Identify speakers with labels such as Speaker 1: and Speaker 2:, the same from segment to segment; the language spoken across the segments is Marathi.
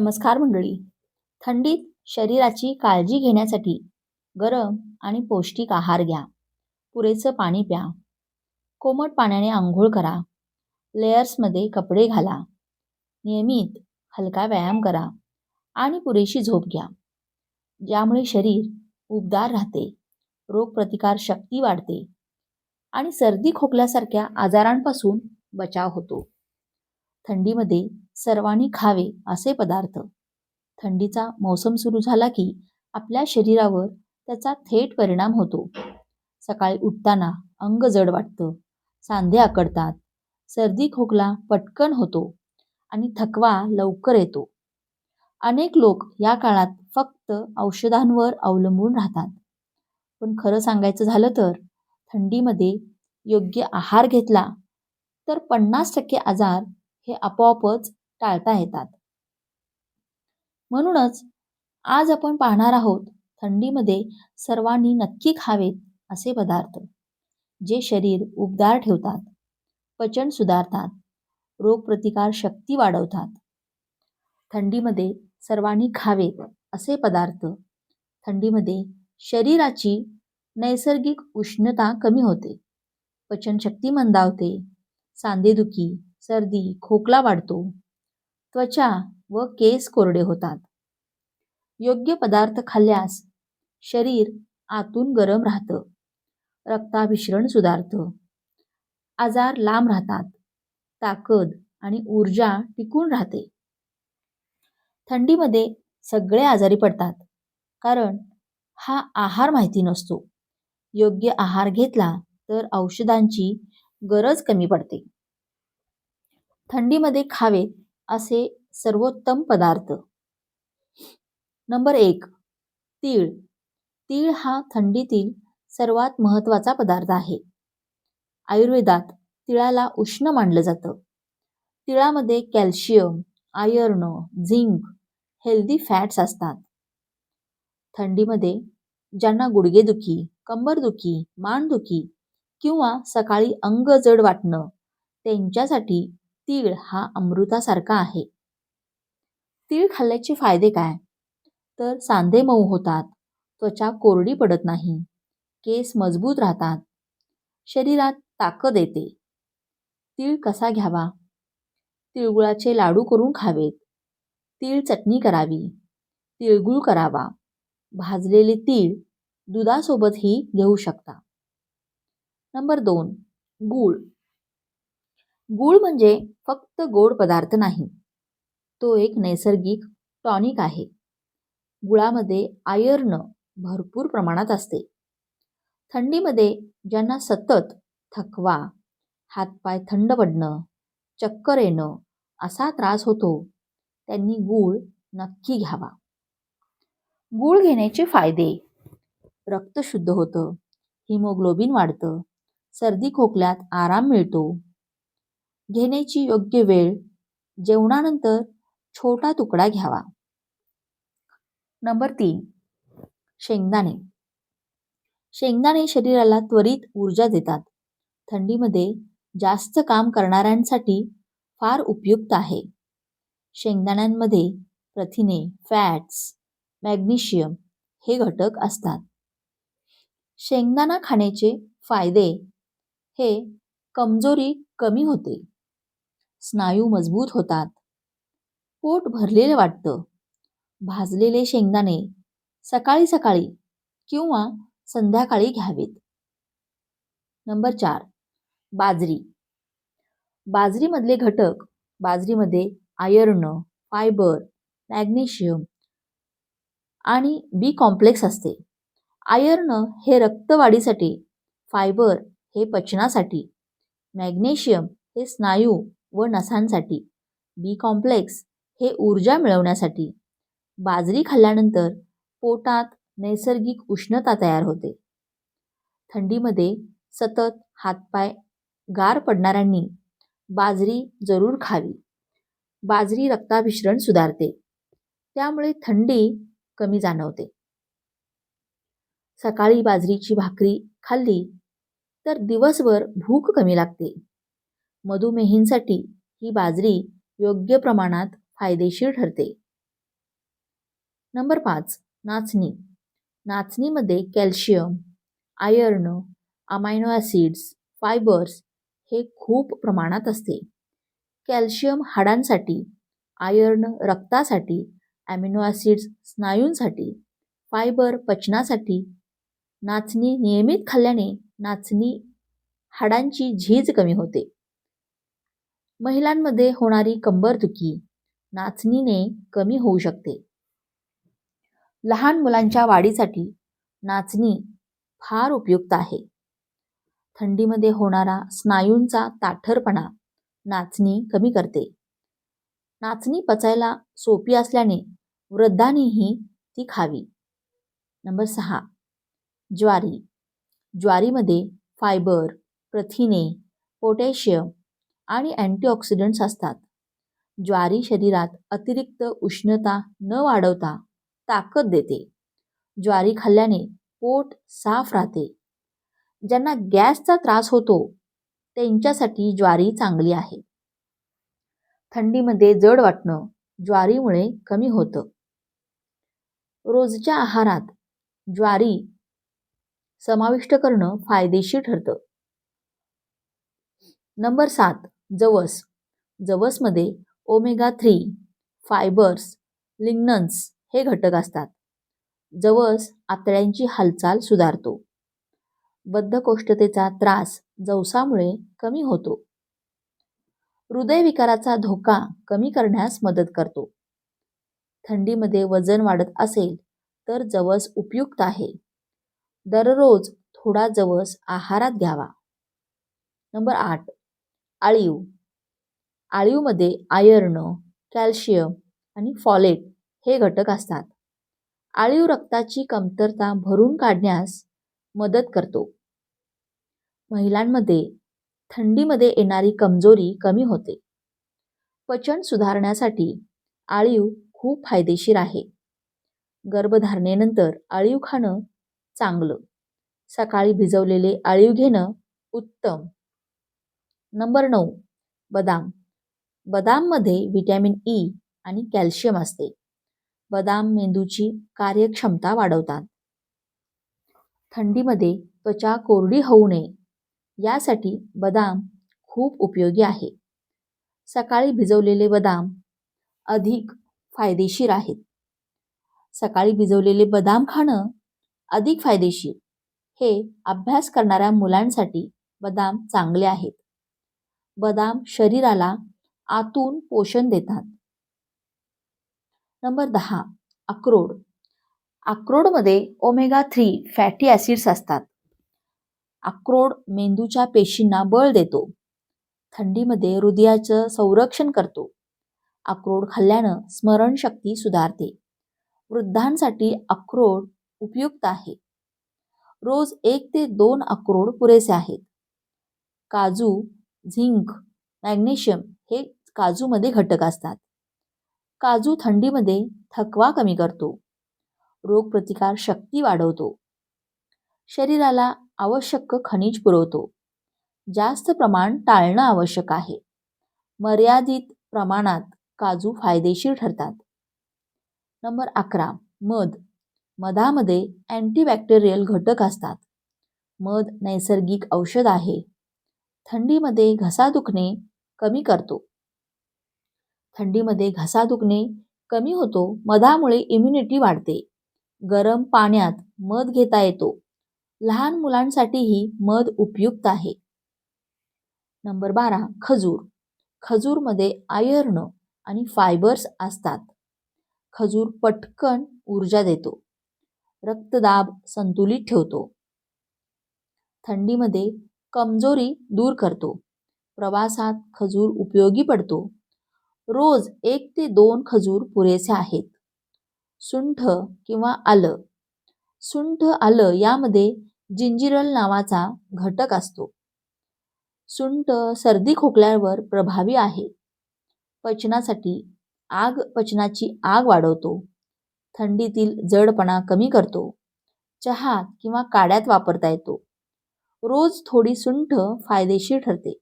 Speaker 1: नमस्कार मंडळी. थंडीत शरीराची काळजी घेण्यासाठी गरम आणि पौष्टिक आहार घ्या. पुरेसं पाणी प्या. कोमट पाण्याने आंघोळ करा. लेयर्समध्ये कपडे घाला. नियमित हलका व्यायाम करा आणि पुरेशी झोप घ्या. ज्यामुळे शरीर उबदार राहते रोगप्रतिकार शक्ती वाढते आणि सर्दी खोकल्यासारख्या आजारांपासून बचाव होतो. थंडीमध्ये सर्वांनी खावे असे पदार्थ. थंडीचा मौसम सुरू झाला की आपल्या शरीरावर त्याचा थेट परिणाम होतो. सकाळी उठताना अंग जड वाटतं सांधे आकडतात सर्दी खोकला पटकन होतो आणि थकवा लवकर येतो. अनेक लोक या काळात फक्त औषधांवर अवलंबून राहतात. पण खरं सांगायचं झालं तर थंडीमध्ये योग्य आहार घेतला तर पन्नास टक्के आजार हे आपोआपच टाळता येतात. म्हणूनच आज आपण पाहणार आहोत थंडीमध्ये सर्वांनी नक्की खावेत असे पदार्थ जे शरीर उबदार ठेवतात पचन सुधारतात रोगप्रतिकार शक्ती वाढवतात. थंडीमध्ये सर्वांनी खावेत असे पदार्थ थंडीमध्ये शरीराची नैसर्गिक उष्णता कमी होते पचनशक्ती मंदावते सांधेदुखी सर्दी खोकला वाढतो. त्वचा व केस कोरडे होतात. योग्य पदार्थ खाल्ल्यास शरीर आतून गरम राहतं. रक्ताभिसरण सुधारतं. आजार लांब राहतात. ताकद आणि ऊर्जा टिकून राहते. थंडीमध्ये सगळे आजारी पडतात कारण हा आहार माहिती नसतो. योग्य आहार घेतला तर औषधांची गरज कमी पडते. थंडीमध्ये खावेत असे सर्वोत्तम पदार्थ. नंबर एक तीळ. तीळ हा थंडीतील सर्वात महत्त्वाचा पदार्थ आहे. आयुर्वेदात तिळाला उष्ण मानलं जातं. तिळामध्ये calcium iron zinc healthy fats असतात. थंडीमध्ये ज्यांना गुडघेदुखी कंबरदुखी मानदुखी किंवा सकाळी अंग जड वाटणं त्यांच्यासाठी तीळ हा अमृतासारखा आहे. तीळ खाल्ल्याचे फायदे काय? तर सांधे मऊ होतात त्वचा कोरडी पडत नाही केस मजबूत राहतात शरीरात ताकद येते. तीळ कसा घ्यावा? तिळगुळाचे लाडू करून खावेत. तीळ चटणी करावी. तिळगुळ करावा. भाजलेले तीळ दुधासोबतही घेऊ शकता. नंबर दोन गूळ. गूळ म्हणजे फक्त गोड पदार्थ नाही. तो एक नैसर्गिक टॉनिक आहे. गुळामध्ये आयर्न भरपूर प्रमाणात असते. थंडीमध्ये ज्यांना सतत थकवा हातपाय थंड पडणं चक्कर येणं असा त्रास होतो त्यांनी गूळ नक्की घ्यावा. गूळ घेण्याचे फायदे. रक्त शुद्ध होतं हिमोग्लोबिन वाढतं सर्दी खोकल्यात आराम मिळतो घेण्याची योग्य वेळ जेवणानंतर छोटा तुकडा घ्यावा. नंबर तीन शेंगदाणे. शेंगदाणे शरीराला त्वरित ऊर्जा देतात. थंडीमध्ये जास्त काम करणाऱ्यांसाठी फार उपयुक्त आहे. शेंगदाण्यांमध्ये प्रथिने फॅट्स मॅग्नेशियम हे घटक असतात. शेंगदाणा खाण्याचे फायदे हे कमजोरी कमी होते. स्नायू मजबूत होतात. पोट भरलेलं वाटतं. भाजलेले शेंगदाणे सकाळी सकाळी किंवा संध्याकाळी घ्यावेत. नंबर चार बाजरी. बाजरीमधले घटक बाजरीमध्ये आयर्न फायबर मॅग्नेशियम आणि बी कॉम्प्लेक्स असते. आयर्न हे रक्तवाढीसाठी फायबर हे पचनासाठी मॅग्नेशियम हे स्नायू व नसांसाठी. बी कॉम्प्लेक्स हे ऊर्जा मिळवण्यासाठी. बाजरी खाल्ल्यानंतर पोटात नैसर्गिक उष्णता तयार होते. थंडीमध्ये सतत हातपाय गार पडणाऱ्यांनी बाजरी जरूर खावी. बाजरी रक्ताभिसरण सुधारते. त्यामुळे थंडी कमी जाणवते. सकाळी बाजरीची भाकरी खाल्ली तर दिवसभर भूक कमी लागते. मधुमेहींसाठी ही बाजरी योग्य प्रमाणात फायदेशीर ठरते. नंबर पाच नाचणी. नाचणीमध्ये calcium iron amino acids fibres हे खूप प्रमाणात असते. कॅल्शियम हाडांसाठी आयर्न रक्तासाठी ॲमिनो ॲसिड्स स्नायूंसाठी फायबर पचनासाठी नाचणी नियमित खाल्ल्याने नाचणी हाडांची झीज कमी होते. महिलांमध्ये होणारी कंबरदुखी नाचणीने कमी होऊ शकते. लहान मुलांच्या वाढीसाठी नाचणी फार उपयुक्त आहे. थंडीमध्ये होणारा स्नायूंचा ताठरपणा नाचणी कमी करते. नाचणी पचायला सोपी असल्याने वृद्धांनीही ती खावी. नंबर सहा. ज्वारी. ज्वारीमध्ये फायबर प्रथिने पोटॅशियम आणि अँटीऑक्सिडंट्स असतात. ज्वारी शरीरात अतिरिक्त उष्णता न वाढवता ताकद देते. ज्वारी खाल्ल्याने पोट साफ राहते. ज्यांना गॅसचा त्रास होतो त्यांच्यासाठी ज्वारी चांगली आहे. थंडीमध्ये जड वाटणं ज्वारीमुळे कमी होतं. रोजच्या आहारात ज्वारी समाविष्ट करणं फायदेशीर ठरतं. नंबर सात जवस. जवसमध्ये ओमेगा थ्री फायबर्स लिग्नन्स हे घटक असतात. जवस आतड्यांची हालचाल सुधारतो. बद्धकोष्ठतेचा त्रास जवसामुळे कमी होतो. हृदयविकाराचा धोका कमी करण्यास मदत करतो. थंडीमध्ये वजन वाढत असेल तर जवस उपयुक्त आहे. दररोज थोडा जवस आहारात घ्यावा. नंबर आठ. आळीव. आळीवमध्ये आयर्न कॅल्शियम आणि फॉलेट हे घटक असतात. आळीव रक्ताची कमतरता भरून काढण्यास मदत करतो. महिलांमध्ये थंडीमध्ये येणारी कमजोरी कमी होते. पचन सुधारण्यासाठी आळीव खूप फायदेशीर आहे. गर्भधारणेनंतर आळीव खाणं चांगलं. सकाळी भिजवलेले आळीव घेणं उत्तम. नंबर नऊ बदाम. बदाममध्ये व्हिटॅमिन ई आणि कॅल्शियम असते. बदाम मेंदूची कार्यक्षमता वाढवतात. थंडीमध्ये त्वचा कोरडी होऊ नये. यासाठी बदाम खूप उपयोगी आहे. सकाळी भिजवलेले बदाम अधिक फायदेशीर आहेत. सकाळी भिजवलेले बदाम खाणं अधिक फायदेशीर. हे अभ्यास करणाऱ्या मुलांसाठी बदाम चांगले आहेत. बदाम शरीराला आतून पोषण देतात. नंबर दहा अक्रोड. अक्रोडमध्ये ओमेगा थ्री फॅटी ॲसिड्स असतात. अक्रोड मेंदूच्या पेशींना बळ देतो. थंडीमध्ये हृदयाचं संरक्षण करतो. अक्रोड खाल्ल्यानं स्मरणशक्ती सुधारते. वृद्धांसाठी अक्रोड उपयुक्त आहे. रोज एक ते दोन अक्रोड पुरेसे आहेत. काजू झिंक मॅग्नेशियम हे काजूमध्ये घटक असतात. काजू थंडीमध्ये थकवा कमी करतो. रोगप्रतिकार शक्ती वाढवतो. शरीराला आवश्यक खनिज पुरवतो. जास्त प्रमाण टाळणं आवश्यक आहे. मर्यादित प्रमाणात काजू फायदेशीर ठरतात. नंबर अकरा मध. मधामध्ये अँटीबॅक्टेरियल घटक असतात. मध नैसर्गिक औषध आहे. थंडीमध्ये घसा दुखणे कमी करतो. थंडीमध्ये घसा दुखणे कमी होतो मधामुळे इम्युनिटी वाढते. गरम पाण्यात मध घेता येतो. लहान मुलांसाठीही मध उपयुक्त आहे. नंबर बारा खजूर. खजूरमध्ये आयर्न आणि फायबर्स असतात. खजूर पटकन ऊर्जा देतो. रक्तदाब संतुलित ठेवतो. थंडीमध्ये कमजोरी दूर करतो. प्रवासात खजूर उपयोगी पडतो. रोज एक ते दोन खजूर पुरेसे आहेत. सुंठ किंवा आलं. सुंठ आलं यामध्ये जिंजिरल नावाचा घटक असतो. सुंठ सर्दी खोकल्यावर प्रभावी आहे. पचनासाठी आग पचनाची आग वाढवतो. थंडीतील जडपणा कमी करतो. चहात किंवा काड्यात वापरता येतो. रोज थोडी सुंठ फायदेशीर ठरते.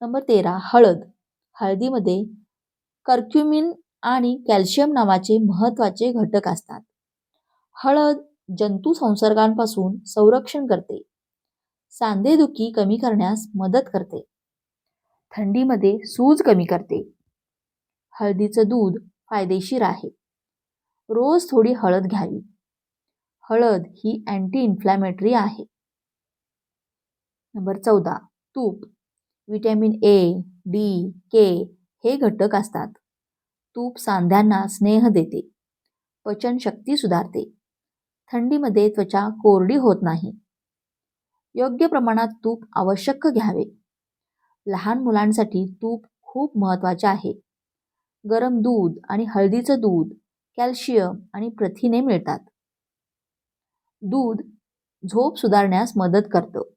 Speaker 1: नंबर तेरा हळद. हळदीमध्ये कर्क्युमिन आणि कॅल्शियम नावाचे महत्त्वाचे घटक असतात. हळद जंतू संसर्गांपासून संरक्षण करते. सांधेदुखी कमी करण्यास मदत करते. थंडीमध्ये सूज कमी करते. हळदीचं दूध फायदेशीर आहे. रोज थोडी हळद घ्यावी. हळद ही अँटी इन्फ्लॅमेटरी आहे. नंबर चौदा तूप विटॅमिन ए डी के हे घटक असतात. तूप सांध्यांना स्नेह देते. पचनशक्ती सुधारते. थंडीमध्ये त्वचा कोरडी होत नाही. योग्य प्रमाणात तूप आवश्यक घ्यावे. लहान मुलांसाठी तूप खूप महत्त्वाचे आहे. गरम दूध आणि हळदीचं दूध कॅल्शियम आणि प्रथिने मिळतात. दूध झोप सुधारण्यास मदत करतं.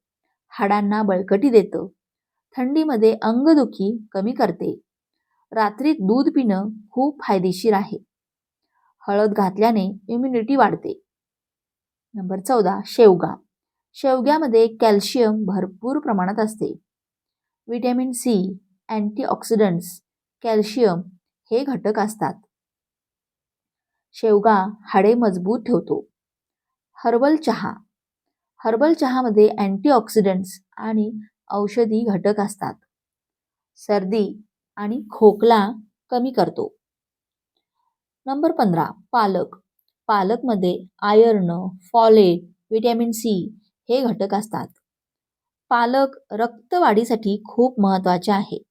Speaker 1: हाडांना बळकटी देतं. थंडीमध्ये अंगदुखी कमी करते. रात्रीत दूध पिणं खूप फायदेशीर आहे. हळद घातल्याने इम्युनिटी वाढते. नंबर चौदा शेवगा. शेवग्यामध्ये कॅल्शियम भरपूर प्रमाणात असते. विटॅमिन सी अँटीऑक्सिडंट्स कॅल्शियम हे घटक असतात. शेवगा हाडे मजबूत ठेवतो. हर्बल चहा. हर्बल चहामध्ये अँटीऑक्सिडंट्स आणि औषधी घटक असतात. सर्दी आणि खोकला कमी करतो. नंबर पंधरा पालक. पालकमध्ये आयर्न फॉलेट व्हिटॅमिन सी हे घटक असतात. पालक रक्तवाढीसाठी खूप महत्त्वाचे आहे.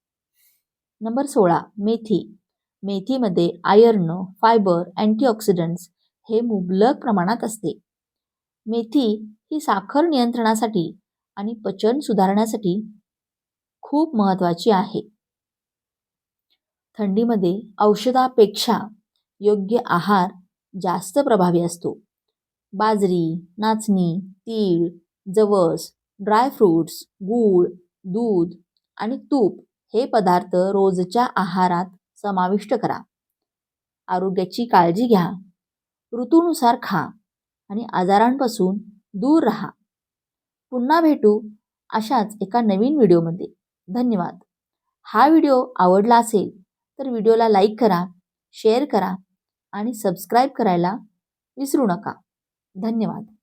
Speaker 1: नंबर सोळा मेथी. मेथीमध्ये आयर्न फायबर अँटीऑक्सिडंट्स हे मुबलक प्रमाणात असते. मेथी ही साखर नियंत्रणासाठी आणि पचन सुधारण्यासाठी खूप महत्त्वाची आहे. थंडीमध्ये औषधापेक्षा योग्य आहार जास्त प्रभावी असतो. बाजरी नाचणी तीळ जवस ड्रायफ्रूट्स गूळ दूध आणि तूप हे पदार्थ रोजच्या आहारात समाविष्ट करा. आरोग्याची काळजी घ्या. ऋतूनुसार खा आणि आजारांपासून दूर राहा. पुन्हा भेटू अशाच एका नवीन व्हिडिओमध्ये. धन्यवाद. हा व्हिडिओ आवडला असेल तर व्हिडिओला लाईक करा शेअर करा आणि सबस्क्राईब करायला विसरू नका. धन्यवाद.